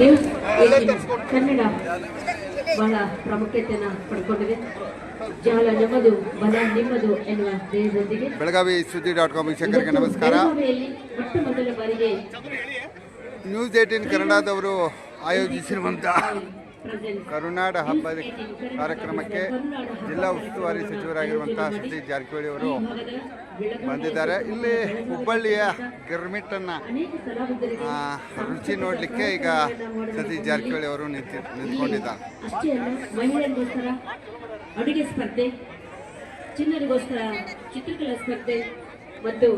News Kannada ಬಹಳ ಪ್ರಾಮುಖ್ಯತೆಯನ್ನು ಪಡ್ಕೊಂಡಿದೆ. ಜಾಲ ನಮ್ಮದು ಬಲ ನಿಮ್ಮದು ಎನ್ನುವ ಧ್ಯೇಯದೊಂದಿಗೆ ಬೆಳಗಾವಿ ಸುದ್ದಿ ಡಾಟ್ ಕಾಮ್ ವೀಕ್ಷಕರಿಗೆ ನಮಸ್ಕಾರ. ಮೊಟ್ಟ ಮೊದಲ ಬಾರಿಗೆ ನ್ಯೂಸ್ ಏಟೀನ್ ಕನ್ನಡದವರು ಆಯೋಜಿಸಿರುವಂಥ ಪ್ರೆಸೆಂಟ್ ಕರುನಾಡ ಹಬ್ಬದ ಕಾರ್ಯಕ್ರಮಕ್ಕೆ ಜಿಲ್ಲಾ ಉಸ್ತುವಾರಿ ಸಚಿವರಾಗಿರುವಂತಹ ಸತೀಶ್ ಜಾರಕಿಹೊಳಿ ಅವರು ಬಂದಿದ್ದಾರೆ. ಇಲ್ಲಿ ಹುಬ್ಬಳ್ಳಿಯ ಗಿರ್ಮಿಟ್ಟನ್ನು ರುಚಿ ನೋಡಲಿಕ್ಕೆ ಈಗ ಸತೀಶ್ ಜಾರಕಿಹೊಳಿ ಅವರು ನಿಂತಿ, ನಿಂತ್ಕೊಂಡಿದ್ದಾರೆ. ಅಡುಗೆ ಸ್ಪರ್ಧೆ, ಚಿನ್ನರಿಗೋಸ್ಕರ ಚಿತ್ರಕಲಾ ಸ್ಪರ್ಧೆ ಮತ್ತು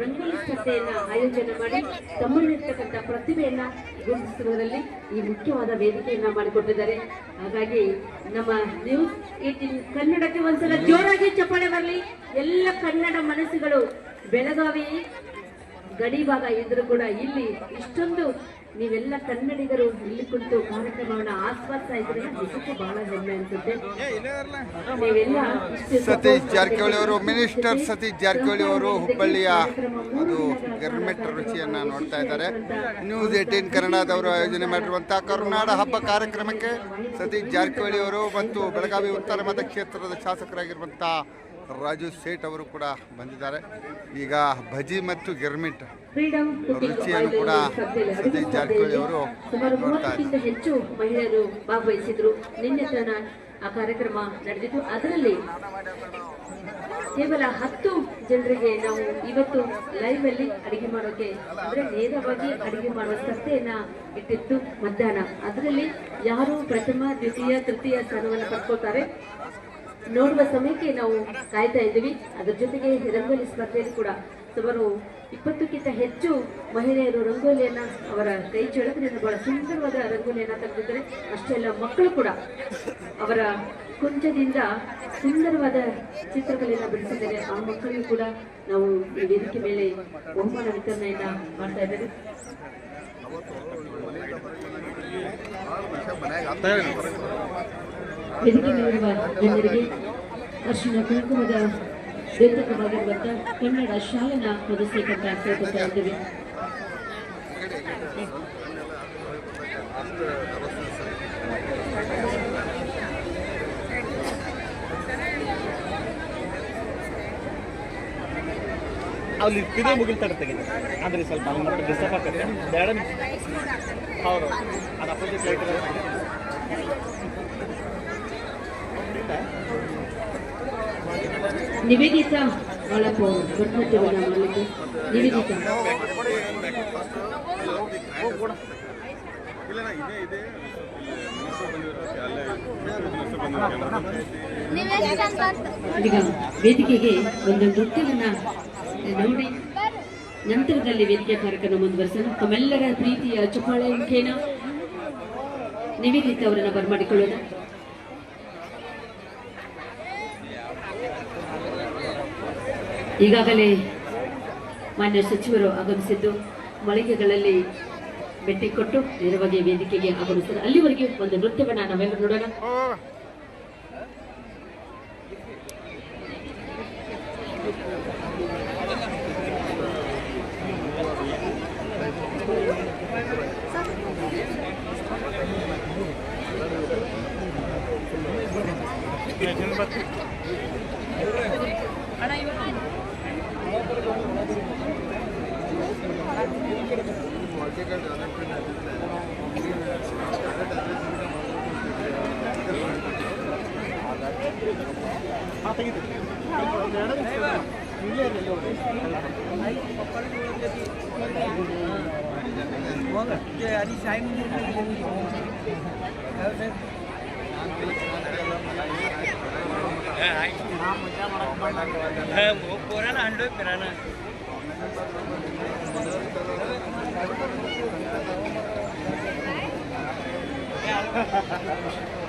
ರಂಗೋಲಿ ಸ್ಪರ್ಧೆಯನ್ನ ಆಯೋಜನೆ ಮಾಡಿ ತಮ್ಮಲ್ಲಿರ್ತಕ್ಕಂಥ ಪ್ರತಿಭೆಯನ್ನ ಗುರುತಿಸುವುದರಲ್ಲಿ ಈ ಮುಖ್ಯವಾದ ವೇದಿಕೆಯನ್ನ ಮಾಡಿಕೊಟ್ಟಿದ್ದಾರೆ. ಹಾಗಾಗಿ ನಮ್ಮ ನ್ಯೂಸ್ ಏಟೀನ್ ಕನ್ನಡಕ್ಕೆ ಒಂದ್ಸಲ ಜೋರಾಗಿ ಚಪ್ಪಾಳೆ ಬರಲಿ. ಎಲ್ಲ ಕನ್ನಡ ಮನಸ್ಸುಗಳು ಬೆಳಗಾವಿ ಗಡಿಭಾಗ ಭಾಗ ಇದ್ರೂ ಕೂಡ ಇಲ್ಲಿ ಇಷ್ಟೊಂದು ನೀವೆಲ್ಲ ಕನ್ನಡಿಗರು ಇಲ್ಲಿ ಕುಳಿತು ಕಾರ್ಯಕ್ರಮವನ್ನು ಆಸ್ವಾದಿಸ್ತಾ ಇದ್ರೆ ನಿಜಕ್ಕೂ ಬಹಳ ಹೆಮ್ಮೆ ಅನ್ಸುತ್ತೆ. ನೀವೆಲ್ಲ ಸತೀಶ್ ಜಾರಕಿಹೊಳಿ ಅವರು ಮಿನಿಸ್ಟರ್ ಸತೀಶ್ ಜಾರಕಿಹೊಳಿ ಅವರು ಹುಬ್ಬಳ್ಳಿಯ ಅದು ಗರ್ಮೆಟ್ ರುಚಿಯನ್ನು ನೋಡ್ತಾ ಇದ್ದಾರೆ. ನ್ಯೂಸ್ ಏಟೀನ್ ಕನ್ನಡದವರು ಆಯೋಜನೆ ಮಾಡಿರುವಂತಹ ಕರುನಾಡ ಹಬ್ಬ ಕಾರ್ಯಕ್ರಮಕ್ಕೆ ಸತೀಶ್ ಜಾರಕಿಹೊಳಿ ಅವರು ಮತ್ತು ಬೆಳಗಾವಿ ಉತ್ತರ ಮತಕ್ಷೇತ್ರದ ಶಾಸಕರಾಗಿರುವಂಥ ರಾಜು ಸೇಠ್ ಅವರು ಕೂಡ ಬಂದಿದ್ದಾರೆ. ಈಗ ಭಜಿ ಮತ್ತು ಗಿರ್ಮಿಟ್ ರುಚಿಯನ್ನು ಕೂಡ ಸತೀಶ್ ಜಾರಕಿಹೊಳಿ ಅವರು ಹೆಚ್ಚು ಮಹಿಳೆಯರು ಭಾಗವಹಿಸಿದ್ರು. ನಿನ್ನೆ ತನ ಆ ಕಾರ್ಯಕ್ರಮ ನಡೆದಿತ್ತು ಅದರಲ್ಲಿ ಕೇವಲ ಹತ್ತು ಜನರಿಗೆ ನಾವು ಇವತ್ತು ಲೈವ್ ಅಲ್ಲಿ ಅಡಿಗೆ ಮಾಡೋಕೆ ಅಂದ್ರೆ ನೇರವಾಗಿ ಅಡಿಗೆ ಮಾಡುವ ಸ್ಪರ್ಧೆಯನ್ನ ಇಟ್ಟಿತ್ತು ಮಧ್ಯಾಹ್ನ. ಅದರಲ್ಲಿ ಯಾರು ಪ್ರಥಮ ದ್ವಿತೀಯ ತೃತೀಯ ಸ್ಥಾನವನ್ನು ಪಡ್ಕೊಳ್ತಾರೆ? ನೋಡುವ ಸಮಯಕ್ಕೆ ನಾವು ಕಾಯ್ತಾ ಇದ್ದೀವಿ. ಅದರ ಜೊತೆಗೆ ರಂಗೋಲಿ ಸ್ಪರ್ಧೆಯಲ್ಲಿ ಕೂಡ ಸುಮಾರು ಇಪ್ಪತ್ತಕ್ಕಿಂತ ಹೆಚ್ಚು ಮಹಿಳೆಯರು ರಂಗೋಲಿಯನ್ನ ಅವರ ಕೈ ಚಳಕದಿಂದ ಬಹಳ ಸುಂದರವಾದ ರಂಗೋಲಿಯನ್ನ ಅಷ್ಟೇ ಅಲ್ಲ ಮಕ್ಕಳು ಕೂಡ ಅವರ ಕುಂಚದಿಂದ ಸುಂದರವಾದ ಚಿತ್ರಗಳನ್ನ ಬಿಡಿಸಿದ್ದಾರೆ. ಆ ಮಕ್ಕಳಿಗೂ ಕೂಡ ನಾವು ಈ ವೇದಿಕೆ ಮೇಲೆ ಬಹುಮಾನ ವಿತರಣೆಯನ್ನ ಮಾಡ್ತಾ ಇದ್ದೇವೆ. ವೇದಿಕೆ ಮೇಲಿರುವ ಜನರಿಗೆ ಅರ್ಶಿನ ಕುಂಕುಮದ ದ್ಯೋತಕವಾಗಿರುವಂತ ಕನ್ನಡ ಶಾಲನ ಹೊದಿಸಬೇಕಂತ ಕೇಳ್ಕೊತಾ ಇದ್ದೇವೆ. ಅಲ್ಲಿ ತಿರುಗಿ ಮುಗಿಲ್ತಾಡ ತೆಗಿದೆ ಅಂದ್ರೆ ಸ್ವಲ್ಪ ಮತ್ತೆ ಡಿಸ್ಟರ್ಬ್ ಆಗುತ್ತೆ ಬೇಡ. ಹೌದು. ಅದು ಅಪೋಸಿಟ್ ಲೈಟ್ ನಿವೇದಿತ. ಒಳಪ ಭಟ್ಮತ್ಯವನ್ನ ಮಾಡಲಿಕ್ಕೆ ನಿವೇದಿತ. ಈಗ ವೇದಿಕೆಗೆ ಒಂದು ನೃತ್ಯವನ್ನ ನೋಡಿ. ನಂತರದಲ್ಲಿ ವೇದಿಕೆ ಕಾರ್ಯಕ್ರಮ ಮುಂದುವರಿಸೋಣ. ತಮ್ಮೆಲ್ಲರ ಪ್ರೀತಿಯ ಮುಖೇನ ನಿವೇದಿತ ಅವರನ್ನ ಬರಮಾಡಿಕೊಳ್ಳೋಣ. ಈಗಾಗಲೇ ಮಾನ್ಯ ಸಚಿವರು ಆಗಮಿಸಿದ್ದು ಮಳಿಗೆಗಳಲ್ಲಿ ಭೇಟಿ ಕೊಟ್ಟು ನೇರವಾಗಿ ವೇದಿಕೆಗೆ ಆಗಮಿಸಿದ್ದಾರೆ ಅಲ್ಲಿವರೆಗೆ ಒಂದು ನೃತ್ಯವನ್ನ ನಾವೆಲ್ಲರೂ ನೋಡೋಣ. ಅರಿ ಸಾಯಿ पुराण आणलोय पिराणा Yeah.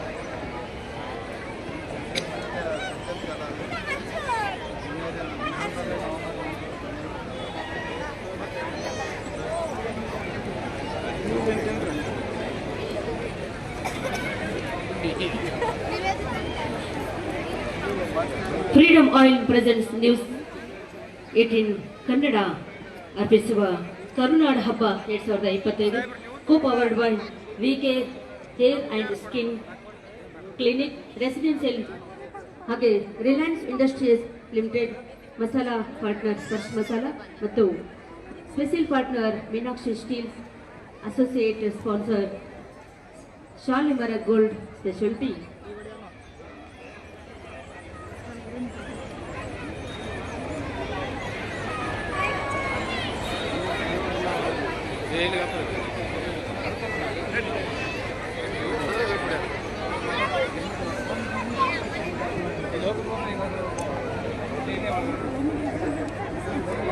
Freedom oil presents news eighteen Kannada ಅರ್ಪಿಸುವ ಕರುನಾಡ ಹಬ್ಬ ಎರಡ್ ಸಾವಿರದ ಇಪ್ಪತ್ತೈದು. Co powered by V K hair and skin clinic residential ಹಾಗೆ Reliance Industries Limited masala partner Sparsh masala ಮತ್ತು special partner Meenakshi steels associate sponsor Shalimar gold speciality.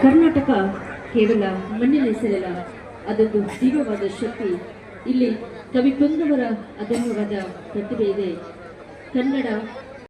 Karnataka ಕೇವಲ ಮಣ್ಣಿನ ಹೆಸರಲ್ಲ ಅದೊಂದು ದಿವ್ಯವಾದ ಶಕ್ತಿ. ಇಲ್ಲಿ ಕವಿ ಕುಂದವರ ಅದಮ್ಯವಾದ ಪ್ರತಿಭೆ ಇದೆ. ಕನ್ನಡ